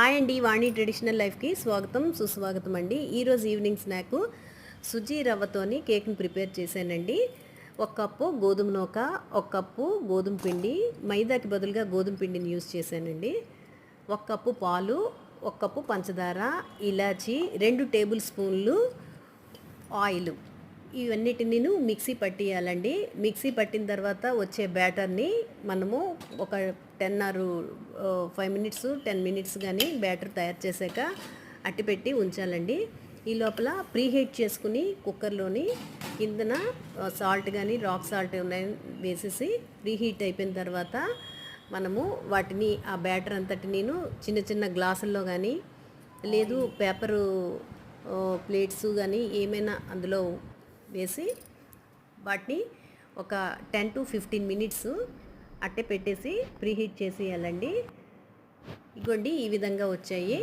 Hi అండి వాణి traditional లైఫ్కి స్వాగతం సుస్వాగతం అండి. ఈరోజు ఈవినింగ్ స్నాక్ సుజీ రవ్వతోని కేక్ని ప్రిపేర్ చేశానండి. ఒక కప్పు గోధుమ నూక ఒక కప్పు గోధుమ పిండి మైదాకి బదులుగా గోధుమ పిండిని యూస్ చేశానండి. ఒక కప్పు పాలు ఒక కప్పు పంచదార ఇలాచి రెండు టేబుల్ స్పూన్లు ఆయిల్. ఇవన్నిటిని మిక్సీ పట్టియాలండి. మిక్సీ పట్టిన తర్వాత వచ్చే బ్యాటర్ని మనము ఒక ten or five minutes ten minutes కానీ బ్యాటర్ తయారు చేశాక అట్టిపెట్టి ఉంచాలండి. ఈ లోపల ప్రీహీట్ చేసుకుని కుక్కర్లోని కిందన సాల్ట్ కానీ రాక్ సాల్ట్ ఉన్నాయి వేసేసి ప్రీహీట్ అయిపోయిన తర్వాత మనము వాటిని ఆ బ్యాటర్ అంతటి నేను చిన్న చిన్న గ్లాసుల్లో కానీ లేదు పేపరు ప్లేట్స్ కానీ ఏమైనా అందులో వేసి వాటిని ఒక టెన్ టు ఫిఫ్టీన్ మినిట్స్ అట్టే పెట్టేసి ప్రీహీట్ వెళ్ళండి ఇగోండి ఈ విధంగా వచ్చాయి.